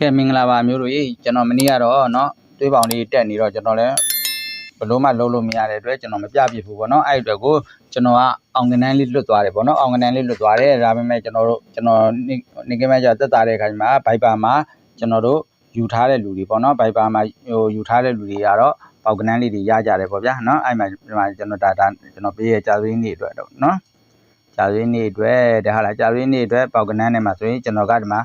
ကဲမင်္ဂလာပါမျိုးတို့ရေကျွန်တော်မနေ့ကတော့เนาะတွေးပေါင်လေးတက်နေတော့ကျွန်တော်လည်းဘလို့မှလုံးလို့မရတဲ့အတွက်ကျွန်တော်မပြပြဘူးပေါ့เนาะအဲ့ဒီအတွက်ကိုကျွန်တော်ကအောင်ကနန်းလေးလွတ်သွားတယ်ပေါ့เนาะအောင်ကနန်းလေးလွတ်သွားတယ်ဒါပေမဲ့ကျွန်တော်တို့ကျွန်တော်နေနေကမဲကြတက်တာတဲ့ခါကျမှဘိုက်ပါမှာကျွန်တော်တို့ယူထားတဲ့လူတွေပေါ့เนาะဘိုက်ပါမှာဟိုယူထားတဲ့လူတွေကတော့ပေါက်ကနန်းလေးတွေရကြတယ်ပေါ့ဗျာเนาะအဲ့မှာဒီမှာကျွန်တော်ဒါဒါကျွန်တော်ပေးရကြာသွင်းနေအတွက်တော့เนาะကြာသွင်းနေအတွက်ဒါဟာလားကြာသွင်းနေအတွက်ပေါက်ကနန်းနဲ့မှာဆိုရင်ကျွန်တော်ကဒီမှာ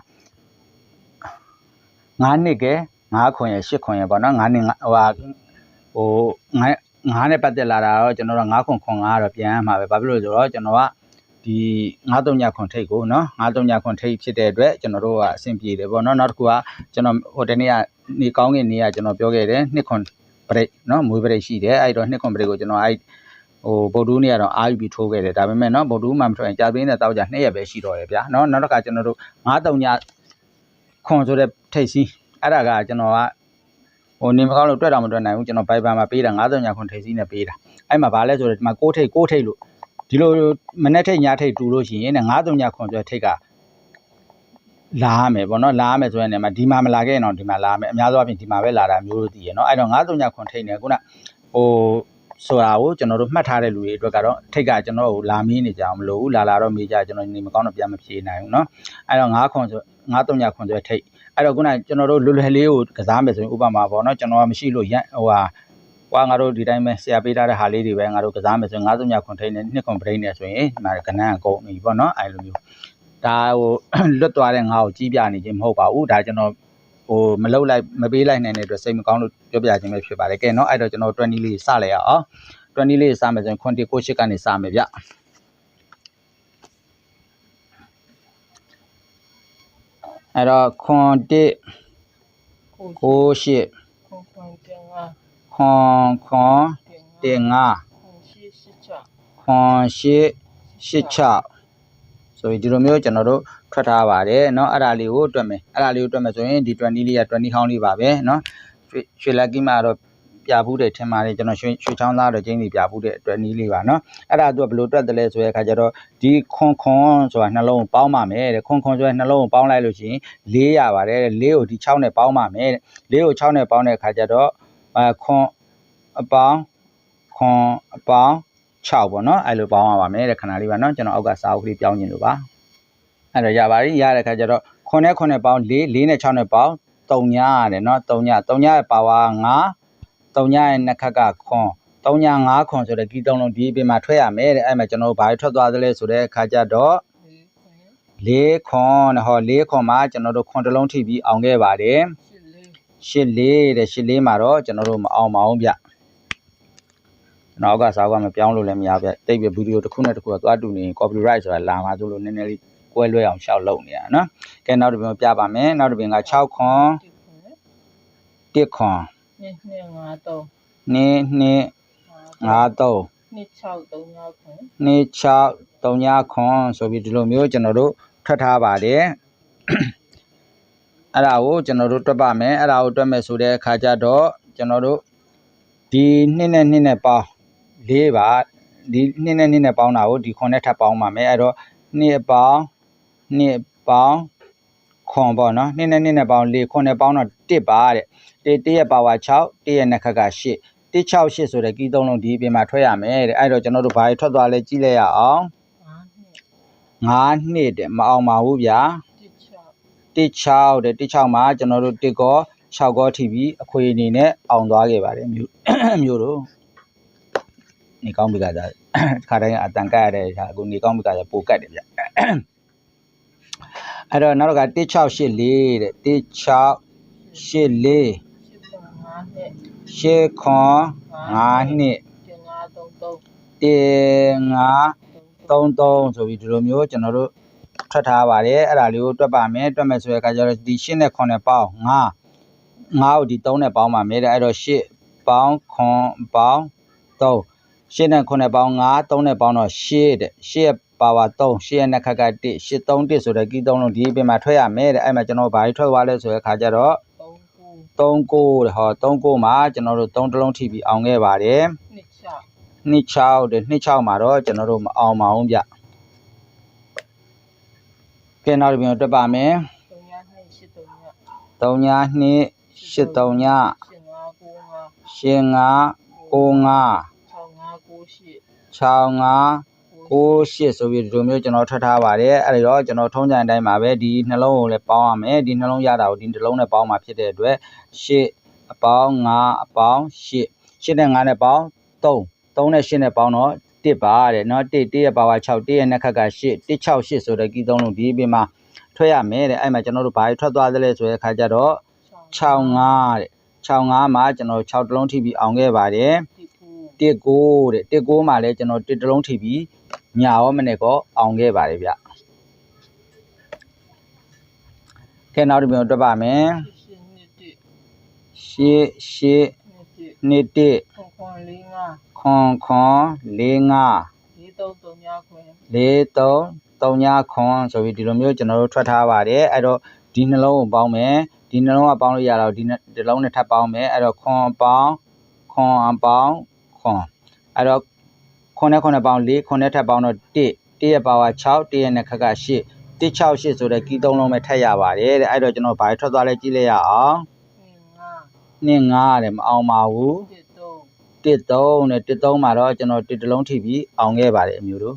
9နှစ်ကဲ9ခွန်ရ10ခွန်ရပေါ့နော်9နှစ်ဟိုဟာဟို9 9နဲ့ပတ်သက်လာတာတော့ကျွန်တော်တို့9ခွန်ခွန်9ကတော့ပြန်ရမှာပဲဘာဖြစ်လို့လဲဆိုတော့ကျွန်တော်ကဒီ93ညခွန်ထိတ်ကိုနော်93ညခွန်ထိတ်ဖြစ်တဲ့အတွက်ကျွန်တော်တို့ကအဆင်ပြေတယ်ပေါ့နော်နောက်တစ်ခုကကျွန်တော်ဟိုတနေ့ကနေကောင်းကင်နေ့ကကျွန်တော်ပြောခဲ့တယ်နှစ်ခွန်ပရိတ်နော်မွေးပရိတ်ရှိတယ်အဲ့တော့နှစ်ခွန်ပရိတ်ကိုကျွန်တော်အဲ့ဟိုဗုဒ္ဓဦးနေ့ကတော့အာယူပြီးထိုးခဲ့တယ်ဒါပေမဲ့နော်ဗုဒ္ဓဦးမှမထွက်ရင်ကြာပြင်းတဲ့တောက်ကြ2ရက်ပဲရှိတော့တယ်ဗျာနော်နောက်တစ်ခါကျွန်တော်တို့93ည ခွန်ဆိုတဲ့ထိတ်စီးအဲ့ဒါကကျွန်တော်ကဟိုနေမကောင်းလို့တွေ့တာမတွေ့နိုင်ဘူးကျွန်တော်ဘိုင်ဘာမှာပေးတာ93ညခွန်ထိတ်စီးနဲ့ပေးတာအဲ့မှာဗာလဲဆိုတော့ဒီမှာ6ထိတ်6ထိတ်လို့ဒီလိုမနေ့ထိတ်ညထိတ်တူလို့ရှိရင်တဲ့93ညခွန်ဆိုတဲ့ထိတ်ကလာရမယ်ပေါ့နော်လာရမယ်ဆိုရင်လည်းဒီမှာမလာခဲ့ရင်တော့ဒီမှာလာမယ်အများသောအားဖြင့်ဒီမှာပဲလာတာမျိုးလို့သိရနော်အဲ့တော့93ညခွန်ထိတ်နေခုနဟို ဆိုတာကိုကျွန်တော်တို့မှတ်ထားတဲ့လူတွေအတွက်ကတော့ထိတ်ကကျွန်တော်တို့လာမင်းနေကြအောင်မလို့ဘူးလာလာတော့မေးကြကျွန်တော်နေမကောင်းတော့ပြန်မဖြေနိုင်ဘူးเนาะအဲ့တော့9ခွန်ဆို93ညခွန်ဆိုတဲ့ထိတ်အဲ့တော့ခုနကျွန်တော်တို့လွယ်လွယ်လေးကိုကစားမယ်ဆိုရင်ဥပမာပေါ့เนาะကျွန်တော်ကမရှိလို့ရဟိုဟာကွာငါတို့ဒီတိုင်းပဲဆရာပေးထားတဲ့ဟာလေးတွေပဲငါတို့ကစားမယ်ဆိုရင်93ညခွန်ထိတ်နဲ့နှစ်ခွန်ပရိတ်နဲ့ဆိုရင်ဒီမှာကနန်းအကုန်ပြီပေါ့เนาะအဲ့လိုမျိုးဒါဟို လွတ်သွားတဲ့ငါ့ကိုကြီးပြနေခြင်းမဟုတ်ပါဘူးဒါကျွန်တော် ဟိုမလောက်လိုက်မပေးလိုက်နိုင်တဲ့အတွက်စိတ်မကောင်းလို့ပြောပြခြင်းပဲဖြစ်ပါတယ်ကဲနော်အဲ့တော့ကျွန်တော်20လေးစလိုက်ရအောင်20လေးစမယ်ဆိုရင်ခွန်တီကိုရှစ်ကနေစမယ်ဗျအဲ့တော့ခွန်တီကိုရှစ်ခွန်ခွန်တင်ငါခွန်ရှစ်ရှစ်ချခွန်ရှစ်ရှစ်ချ ဆိုပြီးဒီလိုမျိုးကျွန်တော်တို့ထွက်ထားပါတယ်เนาะအဲ့ဒါလေးကိုတွက်မယ်အဲ့ဒါလေးကိုတွက်မယ်ဆိုရင်ဒီ20လေးက20ဟောင်းလေးပါပဲเนาะရွှေရွှေလက်ကီမှာတော့ပြဘူးတယ်ထင်ပါတယ်ကျွန်တော်ရွှေရွှေချောင်းသားတော့ကျင်းစီပြဘူးတဲ့အတွက်နီးလေးပါเนาะအဲ့ဒါသူကဘယ်လိုတွက်တယ်လဲဆိုတဲ့အခါကျတော့ဒီခွန်ခွန်ဆိုတာနှလုံးပေါင်းပါမယ်တဲ့ခွန်ခွန်ဆိုတဲ့နှလုံးပေါင်းလိုက်လို့ရှိရင်၄ရပါတယ်တဲ့၄ကိုဒီ6နဲ့ပေါင်းပါမယ်တဲ့၄ကို6နဲ့ပေါင်းတဲ့အခါကျတော့အဲခွန်အပေါင်းခွန်အပေါင်း 6ပေါ့နော်အဲ့လိုပေါင်းရပါမယ်တဲ့ခဏလေးပါနော်ကျွန်တော်အောက်ကစာအုပ်ကလေးပြောင်းခြင်းလို့ပါအဲ့တော့ရပါပြီရတဲ့ခါကျတော့9နဲ့9နဲ့ပေါင်း4 4နဲ့6နဲ့ပေါင်း3ညရတယ်နော်3ည3ညရဲ့ပါဝါ9 3ညရဲ့နှစ်ခက်ကခွန်3ည5ခွန်ဆိုတဲ့ဒီသုံးလုံးဒီအပြင်မှာထွက်ရမယ်တဲ့အဲ့မှာကျွန်တော်တို့ဘာထွက်သွားသလဲဆိုတဲ့အခါကျတော့လေးခွန်4ခွန်ဟော4ခွန်မှာကျွန်တော်တို့ခွန်တစ်လုံးထိပြီးအောင်ခဲ့ပါတယ်ရှိလေး84တဲ့84မှာတော့ကျွန်တော်တို့မအောင်ပါဘူးဗျ ကျွန်တော်အောက်ကစားကမပြောင်းလို့လည်းမရဗျတိတ်ပြဗီဒီယိုတစ်ခုနဲ့တစ်ခုကသွားတူနေရင် copyright ဆိုတာလာမှာဆိုလို့နည်းနည်းလေးကွဲလွဲအောင်ရှောက်လုပ်နေရနော်ကဲနောက်တစ်ပြင်ပြပါမယ်နောက်တစ်ပြင်က6ခွန်ဒီခွန်1ခွန်နှစ်နှစ်ငါတော့2 2 5 3နှစ်6 3ငါခွန်2 6 3ညခွန်ဆိုပြီးဒီလိုမျိုးကျွန်တော်တို့ထွက်ထားပါတယ်အဲ့ဒါကိုကျွန်တော်တို့တွက်ပါမယ်အဲ့ဒါကိုတွက်မယ်ဆိုတဲ့အခါကျတော့ကျွန်တော်တို့ဒီနှစ်နဲ့နှစ်နဲ့ပေါင်း ၄ပါဒီနှစ်နဲ့နှစ်နဲ့ပေါင်းတာကိုဒီခွန်နဲ့ထပ်ပေါင်းပါမယ်အဲ့တော့နှစ်ပေါင်းနှစ်ပေါင်းခွန်ပေါ့နော်နှစ်နဲ့နှစ်နဲ့ပေါင်း၄ခွန်နဲ့ပေါင်းတော့1ပါတဲ့1 1ရဲ့ပါဝါ6 1ရဲ့နှစ်ခက်က8 168ဆိုတဲ့ကီးသုံးလုံးဒီအပြင်မှာထွက်ရမယ်တဲ့အဲ့တော့ကျွန်တော်တို့ဘာတွေထွက်သွားလဲကြည့်လိုက်ရအောင်ငါနှစ်9နှစ်တဲ့မအောင်ပါဘူးဗျာဒီချောက်16တဲ့16မှာကျွန်တော်တို့1ကော6ကောထိပြီးအခွေအနေနဲ့အောင်သွားခဲ့ပါတယ်မျိုးမျိုးတို့ နေကောင်းပြီကစားခါတိုင်းအတန်ကတ်ရတဲ့ဟာအခုနေကောင်းပြီကစားပိုကတ်တယ်ဗျအဲ့တော့နောက်တစ်ခါ1684တဲ့1684 ရှိခွန်ငါနှစ်8ခွန်5နှစ်တင်ငါ3 1 5 3 33ဆိုပြီးဒီလိုမျိုးကျွန်တော်တို့ထွက်ထားပါတယ်အဲ့ဒါလေးကိုတွက်ပါမယ်တွက်မယ်ဆိုတဲ့အခါကျတော့ဒီ8နဲ့9နဲ့ပေါင်း9 9ကိုဒီ3နဲ့ပေါင်းပါမယ်တဲ့အဲ့တော့8ပေါင်း9ပေါင်း3 8နဲ့9နဲ့ပေါင်း9 3နဲ့ပေါင်းတော့8တဲ့8ရဲ့ပါဝါ3 8ရဲ့နှစ်ခက်က1 8 3 1ဆိုတဲ့ကီး3လုံးဒီအပြင်မှာထွက်ရမယ်တဲ့အဲ့မှာကျွန်တော်ဘာကြီးထွက်သွားလဲဆိုတဲ့အခါကျတော့3 9 3 9တဲ့ဟော3 9မှာကျွန်တော်တို့3တစ်လုံးထိပြီးအောင်ခဲ့ပါတယ်နှစ်ချောက်26တဲ့26မှာတော့ကျွန်တော်တို့မအောင်ပါဘူးဗျကဲနောက်တစ်ပြန်တွက်ပါမယ်3ညနှစ်ရှိ3ည3ည2 8 3ညရှင်ငါကိုငါ8 5 9 5 6ငါကိုရှိ6 5 9 8ဆိုပြီးဒီလိုမျိုးကျွန်တော်ထွက်ထားပါတယ်အဲ့ဒါတော့ကျွန်တော်ထုံးစံအတိုင်းပါပဲဒီနှလုံးကိုလည်းပေါင်းရမယ်ဒီနှလုံးရတာကိုဒီနှလုံးနဲ့ပေါင်းမှာဖြစ်တဲ့အတွက်8အပေါင်း9အပေါင်း8 8နဲ့9နဲ့ပေါင်း3 3နဲ့8နဲ့ပေါင်းတော့1ပါတဲ့เนาะ1 1ရဲ့ပါဝါ6 1ရဲ့နှက်ခတ်က8 1 6 8ဆိုတဲ့ကီးသုံးလုံးဒီပြင်မှာထွက်ရမယ်တဲ့အဲ့မှာကျွန်တော်တို့ဘာတွေထွက်သွားသလဲဆိုတဲ့အခါကျတော့65တဲ့65မှာကျွန်တော်6တလုံးထိပြီးအောင်ခဲ့ပါတယ် တိကူ 19တဲ့19မှာလည်းကျွန်တော်1တလုံးထိပြီးညာရောမနဲ့ကောအောင်ခဲ့ပါတယ်ဗျကဲနောက်တစ်ပြန်တွက်ပါမယ်ရှင်နှစ်တိ8 8နှစ်တိ2 1ခွန်ခွန်လေးငါခွန်ခွန်4 5လေးသုံးသုံးညခွင်4 3 3ညခွန်ဆိုပြီးဒီလိုမျိုးကျွန်တော်တို့ထွက်ထားပါတယ်အဲ့တော့ဒီနှလုံးကိုပေါင်းမယ်ဒီနှလုံးကပေါင်းလို့ရတော့ဒီနှဒီလုံးနဲ့ထပ်ပေါင်းမယ်အဲ့တော့ခွန်အပေါင်းခွန်အပေါင်း ခွန်အဲ့တော့ခွန်နဲ့ခွန်နဲ့ပေါင်း4ခွန်နဲ့ထပ်ပေါင်းတော့1 1ရဲ့ပါဝါ6 1ရဲ့နဲ့ခက်က8 1 6 8ဆိုတဲ့ကီးသုံးလုံးပဲထပ်ရပါတယ်တဲ့အဲ့တော့ကျွန်တော်ဘာထွက်သွားလဲကြည့်လိုက်ရအောင်ရှင်ငါ2 5တဲ့မအောင်ပါဘူးတစ်သုံး1 3နဲ့1 3မှာတော့ကျွန်တော်1တလုံးထိပြီးအောင်ခဲ့ပါတယ်အမျိုးတို့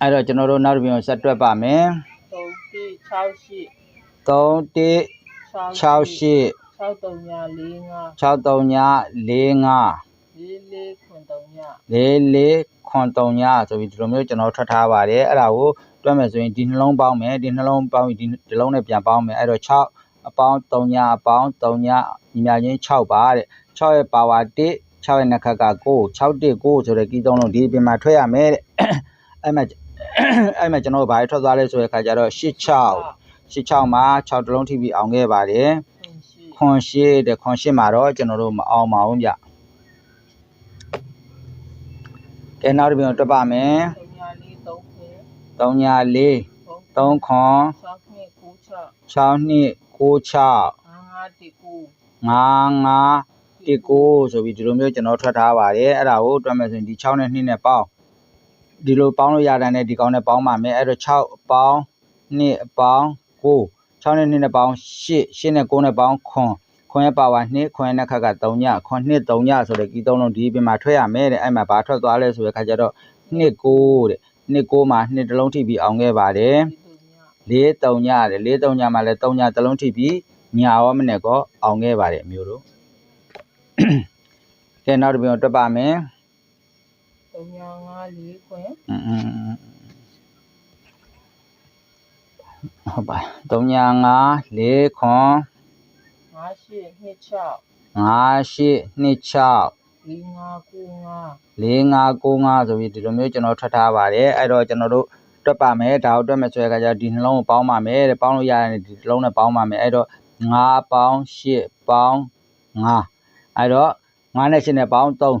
အဲ့တော့ကျွန်တော်တို့နောက်တစ်ပြန်ဆက်တွက်ပါမယ်သုံးတိ6ရှိ3 1 6 6 8 6သုံးညလေးငါ6 3ည4 5လေးလေးခွန်သုံးည4 4ခွန်3ညဆိုပြီးဒီလိုမျိုးကျွန်တော်ထွက်ထားပါတယ်အဲ့ဒါကိုတွက်မယ်ဆိုရင်ဒီနှလုံးပေါင်းမယ်ဒီနှလုံးပေါင်းပြီးဒီဒီလုံးနဲ့ပြန်ပေါင်းမယ်အဲ့တော့6အပေါင်း3ညအပေါင်း3ညညီမချင်း6ပါတဲ့6ရဲ့ပါဝါ1 6ရဲ့နှက်ခက်က9 6 1 9ဆိုတဲ့ကီးသုံးလုံးဒီပြင်မှာထွက်ရမယ်တဲ့အဲ့မှာအဲ့မှာကျွန်တော်တို့ဘာတွေထွက်သွားလဲဆိုတဲ့အခါကျတော့8 6 86မှာ6တလုံးထိပြီးအောင်ခဲ့ပါတယ် ခွန်ရှိခွန်ရှိတဲ့ခွန်ရှိမှာတော့ကျွန်တော်တို့မအောင်ပါဘူးဗျကဲနောက်တစ်ပြန်တွက်ပါမယ်သုံးညလေးသုံးခွင်3ည4 3ခွန်6နှစ်9 6 6နှစ်9 6ငါးငါတစ်ကူ5 5 1 9ဆိုပြီးဒီလိုမျိုးကျွန်တော်ထွက်ထားပါတယ်အဲ့ဒါကိုတွက်မယ်ဆိုရင်ဒီ6နဲ့2နဲ့ပေါင်းဒီလိုပေါင်းလို့ရတဲ့နဲ့ဒီကောင်းနဲ့ပေါင်းပါမယ်အဲ့တော့6အပေါင်း2အပေါင်း9 6နဲ့2နဲ့ပေါင်း8 8နဲ့9နဲ့ပေါင်းခွန်ခွန်ရဲ့ပါဝါ2ခွန်ရဲ့နှက်ခက်က3ညခွန်2 3ညဆိုတဲ့ကီးသုံးလုံးဒီပြင်မှာထွက်ရမယ်တဲ့အဲ့မှာဘာထွက်သွားလဲဆိုတဲ့ခါကျတော့2 9တဲ့2 9မှာ2တလုံးထိပြီးအောင်ခဲ့ပါတယ်ဒီသုံးည4 3ညတဲ့4 3ညမှာလည်း3ညတလုံးထိပြီးညာရောမနဲ့ကောအောင်ခဲ့ပါတယ်အမျိုးတို့ကဲနောက်တစ်ပြန်တွက်ပါမယ်သုံးညငါလေးခွင်อืม ဟုတ်ပါ3ည5 4ခွန်ငါရှိနှစ်6 5 8 2 6လေးငါကိုငါ4 5 9 5ဆိုပြီးဒီလိုမျိုးကျွန်တော်ထွက်ထားပါတယ်အဲ့တော့ကျွန်တော်တို့တွက်ပါမယ်ဒါကိုတွက်မယ်ဆိုတဲ့အခါကျတော့ဒီနှလုံးကိုပေါင်းပါမယ်တဲ့ပေါင်းလို့ရတယ်ဒီနှလုံးနဲ့ပေါင်းပါမယ်အဲ့တော့9ပေါင်း8ပေါင်း9အဲ့တော့9နဲ့8နဲ့ပေါင်း3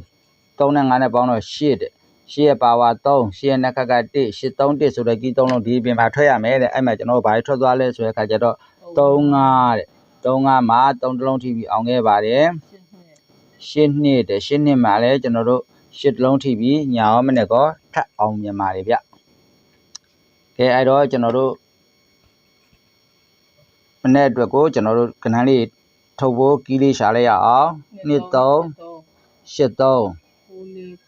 3နဲ့9နဲ့ပေါင်းတော့8တဲ့ 8ရဲ့ပါဝါ3 8ရဲ့နှက်ကက1 8 3 1ဆိုတဲ့ကီး3လုံးဒီပြင်မှာထွက်ရမယ်တဲ့အဲ့မှာကျွန်တော်တို့ဘာတွေထွက်သွားလဲဆိုတဲ့အခါကျတော့3 5တဲ့3 5မှာ3တလုံးထိပြီးအောင်ခဲ့ပါတယ်ရှင်းနှစ်ရှစ်နှစ်တဲ့ရှစ်နှစ်မှာလည်းကျွန်တော်တို့ရှစ်တလုံးထိပြီးညာရောမနဲ့ကောထပ်အောင်မြန်မာတွေဗျကဲအဲ့တော့ကျွန်တော်တို့မနေ့အတွက်ကိုကျွန်တော်တို့ကဏ္ဍလေးထုတ်ဖို့ကီးလေးရှာလိုက်ရအောင်နှစ်3ရှစ်3ကိုလေးကိုလေး9လေး9လေးခ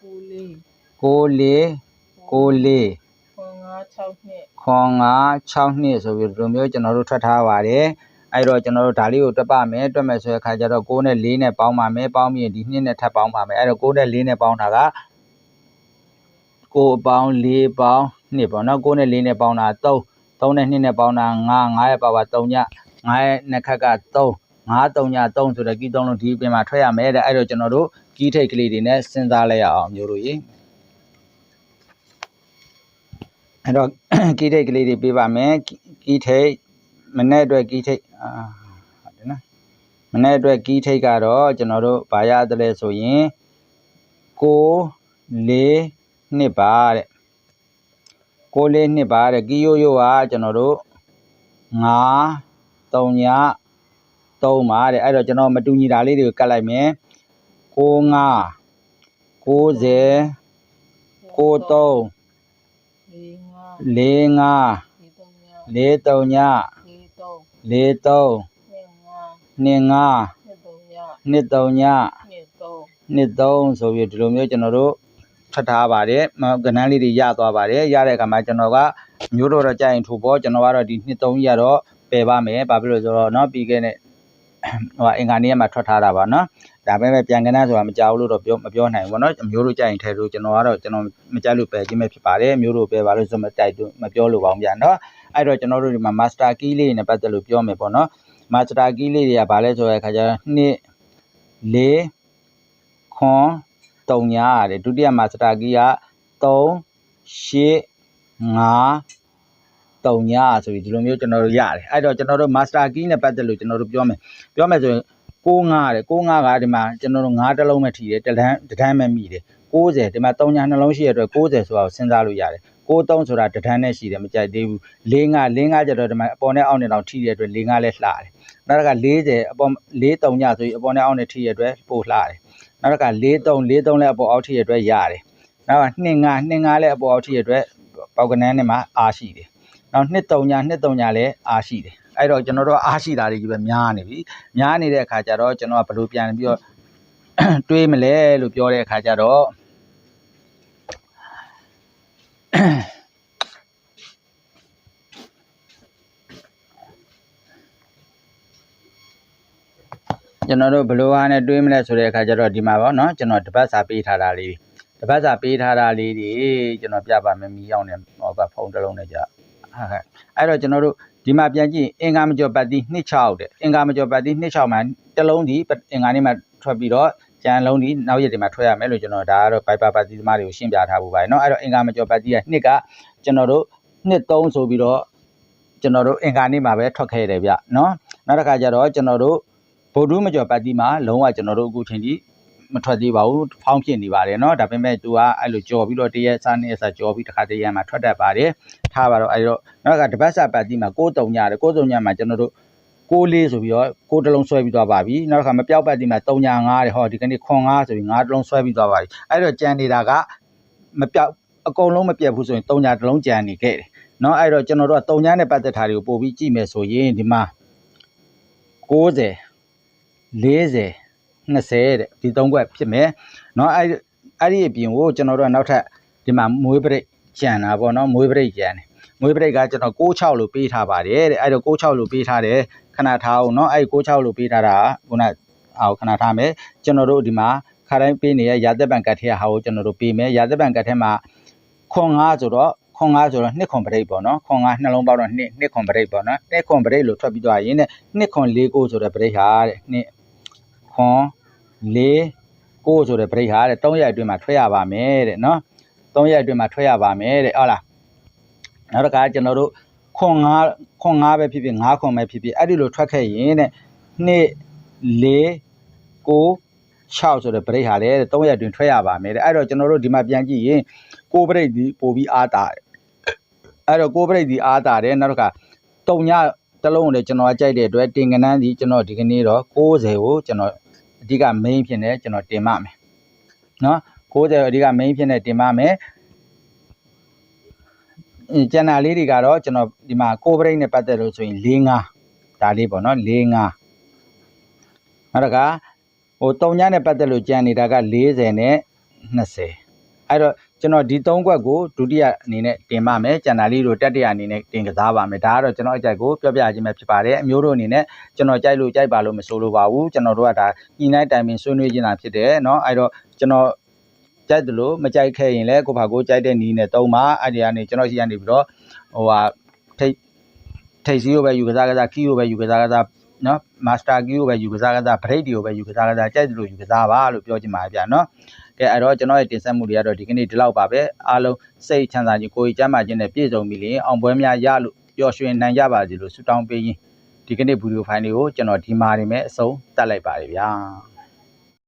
ွန်ငါ 6နှစ်ခွန်5 6နှစ်ဆိုပြီးဒီလိုမျိုးကျွန်တော်တို့ထွက်ထားပါတယ်အဲ့တော့ကျွန်တော်တို့ဒါလေးကိုတွက်ပါမယ်တွက်မယ်ဆိုတဲ့အခါကျတော့6နဲ့4နဲ့ပေါင်းပါမယ်ပေါင်းပြီးရင်ဒီ2နဲ့ထပ်ပေါင်းပါမယ်အဲ့တော့6နဲ့4နဲ့ပေါင်းတာက9အပေါင်း4ပေါင်း2ပေါ့နော်9နဲ့4နဲ့ပေါင်းတာ3 3နဲ့2နဲ့ပေါင်းတာ9 9ရဲ့ပါပါ3ည9ရဲ့နှစ်ခက်က3 9 3ည3ဆိုတဲ့ကီး3လုံးဒီပြင်မှာထွက်ရမယ်တဲ့အဲ့တော့ကျွန်တော်တို့ကီးထိတ်ကလေးတွေနဲ့စဉ်းစားလိုက်ရအောင်မျိုးတို့ရေ အဲ့တော့ကီးထိတ်ကလေးတွေပေးပါမယ်ကီကီးထိတ်မနေ့အတွက်ကီးထိတ်အာဟုတ်တယ်နော်မနေ့အတွက်ကီးထိတ်ကတော့ကျွန်တော်တို့ဗာရတယ်လဲဆိုရင်6 4နှစ်ပါတဲ့6 4နှစ်ပါတဲ့ကီးရိုးရိုးကကျွန်တော်တို့9 3ည3ပါတဲ့အဲ့တော့ကျွန်တော်မတူညီတာလေးတွေကိုကတ်လိုက်မယ်6 5 90 93 လေးငါ 45 လေးတုံည လေးသုံး လေးသုံး နှစ်ငါ နှစ်ငါ နှစ်သုံးည နှစ်တုံည နှစ်သုံး နှစ်သုံးဆိုပြီးဒီလိုမျိုးကျွန်တော်တို့ထပ်ထားပါတယ်မကဏ္ဍလေးတွေရသွားပါတယ်ရတဲ့အခါမှာကျွန်တော်ကမျိုးတော်တော့ကြာရင်ထို့ပေါ့ကျွန်တော်ကတော့ဒီနှစ်သုံးကြီးကတော့ပယ်ပါမယ်ဘာဖြစ်လို့လဲဆိုတော့เนาะပြီးခဲ့တဲ့ဟိုအင်္ဂါနေ့ကမှထွက်ထားတာပါเนาะ ဒါပဲပဲပြန်ကနာဆိုတာမကြောက်လို့တော့ပြောမပြောနိုင်ဘူးပေါ့နော်မျိုးတို့ကြိုက်ရင်ထဲလို့ကျွန်တော်ကတော့ကျွန်တော်မကြိုက်လို့ပယ်ခြင်းပဲဖြစ်ပါတယ်မျိုးတို့ပယ်ပါလို့ဆိုမတိုက်တော့မပြောလို့ပါအောင်ဗျာနော်အဲ့တော့ကျွန်တော်တို့ဒီမှာ master key လေးနဲ့ပတ်သက်လို့ပြောမယ်ပေါ့နော် master key လေးတွေကဘာလဲဆိုတဲ့အခါကျတော့နှစ်လေးခွန်တုံညာရတယ်ဒုတိယ master key က3 8 9တုံညာဆိုပြီးဒီလိုမျိုးကျွန်တော်တို့ရတယ်အဲ့တော့ကျွန်တော်တို့ master key နဲ့ပတ်သက်လို့ကျွန်တော်တို့ပြောမယ်ပြောမယ်ဆိုရင် 65ရတယ်65ကဒီမှာကျွန်တော်တို့5တစ်လုံးပဲထိတယ်တစ်တန်းတစ်တန်းပဲမိတယ်60ဒီမှာ3ညာနှလုံးရှိရတဲ့အတွက်60ဆိုတာကိုစဉ်းစားလို့ရတယ်63ဆိုတာတစ်တန်းနဲ့ရှိတယ်မကြိုက်သေးဘူး45 45ကျတော့ဒီမှာအပေါ်နဲ့အောက်နဲ့တောင်ထိတဲ့အတွက်45လဲလှတယ်နောက်တစ်ခါ40အပေါ်43ညဆိုရင်အပေါ်နဲ့အောက်နဲ့ထိရတဲ့အတွက်ပို့လှတယ်နောက်တစ်ခါ43 43လဲအပေါ်အောက်ထိရတဲ့အတွက်ရတယ်နောက်က25 25လဲအပေါ်အောက်ထိရတဲ့အတွက်ပေါက်ကနန်းနဲ့မှာအားရှိတယ်နောက်23ည23ညလဲအားရှိတယ် အဲ့တော့ကျွန်တော်တို့အားရှိတာတွေကြီးပဲများနေပြီများနေတဲ့အခါကျတော့ကျွန်တော်ကဘယ်လိုပြန်ပြီးတော့တွေးမလဲလို့ပြောတဲ့အခါကျတော့ကျွန်တော်တို့ဘယ်လိုဟာနဲ့တွေးမလဲဆိုတဲ့အခါကျတော့ဒီမှာပေါ့နော်ကျွန်တော်တပတ်စာပေးထားတာလေးတွေတပတ်စာပေးထားတာလေးတွေကျွန်တော်ပြပါမယ်မီရောက်နေဟောကဖုန်းတစ်လုံးနဲ့ကြာဟုတ်ကဲ့အဲ့တော့ကျွန်တော်တို့ ဒီမှာပြန်ကြည့်အင်္ဂါမကျော်ပတ်တိ26တဲ့အင်္ဂါမကျော်ပတ်တိ26မှာတစ်လုံးဒီအင်္ဂါနေ့မှာထွက်ပြီးတော့ကျန်လုံးဒီနောက်ရက်တွေမှာထွက်ရမယ်လို့ကျွန်တော်ဒါကတော့ Piper ပတ်တိသမားတွေကိုရှင်းပြထားဖို့ပါတယ်เนาะအဲ့တော့အင်္ဂါမကျော်ပတ်တိကနှစ်ကကျွန်တော်တို့နှစ်3ဆိုပြီးတော့ကျွန်တော်တို့အင်္ဂါနေ့မှာပဲထွက်ခဲ့တယ်ဗျเนาะနောက်တစ်ခါကျတော့ကျွန်တော်တို့ဗုဒ္ဓမကျော်ပတ်တိမှာလုံးဝကျွန်တော်တို့အခုချိန်ကြီး မထွက်သေးပါဘူးဖောင်းဖြစ်နေပါတယ်เนาะဒါပေမဲ့သူကအဲ့လိုကြော်ပြီးတော့တရက်စားနှစ်ရက်စားကြော်ပြီးတစ်ခါတရက်မှာထွက်တတ်ပါတယ်ထားပါတော့အဲ့တော့နောက်ကတပတ်စာပတ်တိမှာ6တုံညတယ်6တုံညမှာကျွန်တော်တို့6လေးဆိုပြီးတော့6တလုံးဆွဲပြီးသွားပါပြီနောက်တစ်ခါမပြောက်ပတ်တိမှာ3ညာ9တယ်ဟောဒီကနေ့ခွန်9ဆိုပြီး9တလုံးဆွဲပြီးသွားပါပြီအဲ့တော့ကြံနေတာကမပြောက်အကုန်လုံးမပြတ်ဘူးဆိုရင်3ညာတလုံးကြံနေခဲ့တယ်เนาะအဲ့တော့ကျွန်တော်တို့က3ညာနဲ့ပတ်သက်တာတွေကိုပို့ပြီးကြည့်မယ်ဆိုရင်ဒီမှာ60 40 20တဲ့ဒီသုံးခွက်ဖြစ်မယ်เนาะအဲ့အဲ့ဒီအပြင်ကိုကျွန်တော်တို့ကနောက်ထပ်ဒီမှာမွေးပရိတ်ကြံတာပေါ့เนาะမွေးပရိတ်ကြံတယ်မွေးပရိတ်ကကျွန်တော်66လို့ပေးထားပါတယ်တဲ့အဲ့တော့66လို့ပေးထားတယ်ခဏထားအောင်เนาะအဲ့66လို့ပေးထားတာကခုနအောက်ခဏထားမယ်ကျွန်တော်တို့ဒီမှာခါတိုင်းပေးနေရရာသက်ပံကတ်ထဲဟာကိုကျွန်တော်တို့ပေးမယ်ရာသက်ပံကတ်ထဲမှာခွန်5ဆိုတော့ခွန်5ဆိုတော့နှစ်ခွန်ပရိတ်ပေါ့နော်ခွန်5နှလုံးပေါက်တော့နှစ်နှစ်ခွန်ပရိတ်ပေါ့နော်နှစ်ခွန်ပရိတ်လို့ထွက်ပြီးသွားရင်တဲ့နှစ်ခွန်၄ကိုဆိုတဲ့ပရိတ်ဟာတဲ့နှစ် ခွန်၄ကိုဆိုတဲ့ပရိတ်ဟာတဲ့၃ရက်အတွင်းမှာထွက်ရပါမယ်တဲ့နော်၃ရက်အတွင်းမှာထွက်ရပါမယ်တဲ့ဟုတ်လားနောက်တစ်ခါကျွန်တော်တို့ခွန်5ခွန်5ပဲဖြစ်ဖြစ်5ခွန်ပဲဖြစ်ဖြစ်အဲ့ဒီလိုထွက်ခဲ့ရင်တဲ့နှစ်၄ကို6ဆိုတဲ့ပရိတ်ဟာလည်း3ရက်အတွင်းထွက်ရပါမယ်တဲ့အဲ့တော့ကျွန်တော်တို့ဒီမှာပြန်ကြည့်ရင်ကိုပရိတ်ဒီပို့ပြီးအားတာတယ်အဲ့တော့ကိုပရိတ်ဒီအားတာတယ်နောက်တစ်ခါတုံညတစ်လုံးကိုလည်းကျွန်တော်ကကြိုက်တဲ့အတွက်တင်ကနန်းဒီကျွန်တော်ဒီကနေ့တော့60ကိုကျွန်တော် အဓိက main ဖြစ်နေကျွန်တော်တင်ပါမယ်နော်60အဓိက main ဖြစ်နေတင်ပါမယ်အင်းကျန်တာလေးတွေကတော့ကျွန်တော်ဒီမှာကိုပရိတ်နဲ့ပတ်သက်လို့ဆိုရင်၄၅ဒါလေးပေါ့နော်၄၅နောက်တစ်ခါဟိုတုံညနဲ့ပတ်သက်လို့ကြံနေတာက40နဲ့20အဲ့တော့ ကျွန်တော်ဒီ၃ခွက်ကိုဒုတိယအနေနဲ့တင်ပါမယ်ကျန်တာလေးတို့တတိယအနေနဲ့တင်ကစားပါမယ်ဒါကတော့ကျွန်တော်အကြိုက်ကိုပြောပြခြင်းပဲဖြစ်ပါတယ်အမျိုးတို့အနေနဲ့ကျွန်တော်ကြိုက်လို့ကြိုက်ပါလို့မဆိုလိုပါဘူးကျွန်တော်တို့ကဒါညှိနှိုင်းတိုင်ပင်ဆွေးနွေးခြင်းတာဖြစ်တယ်เนาะအဲ့တော့ကျွန်တော်ကြိုက်တယ်လို့မကြိုက်ခဲ့ရင်လည်းကိုယ့်ဘာကိုကြိုက်တဲ့နီးနဲ့တုံးပါအဲ့ဒီကနေကျွန်တော်ရှိရနေပြီးတော့ဟိုဟာထိတ်ထိတ်စီကိုပဲယူကစားကစားခီးကိုပဲယူကစားကစား နော်မာစတာကီကိုပဲယူကစားကစားဘရိတ်တွေကိုပဲယူကစားကစားကြိုက်တယ်လို့ယူကစားပါလို့ပြောချင်ပါတယ်ဗျာနော်ကဲအဲ့တော့ကျွန်တော်ရဲ့တင်ဆက်မှုတွေကတော့ဒီကနေ့ဒီလောက်ပါပဲအားလုံးစိတ်ချမ်းသာခြင်းကိုယ်ကြီးကျန်းမာခြင်းနဲ့ပြည့်စုံပြီလေအောင်ပွဲများရလို့ပျော်ရွှင်နိုင်ကြပါစေလို့ဆုတောင်းပေးရင်းဒီကနေ့ဗီဒီယိုဖိုင်လေးကိုကျွန်တော်ဒီမှာနေမဲ့အဆုံးတတ်လိုက်ပါတယ်ဗျာ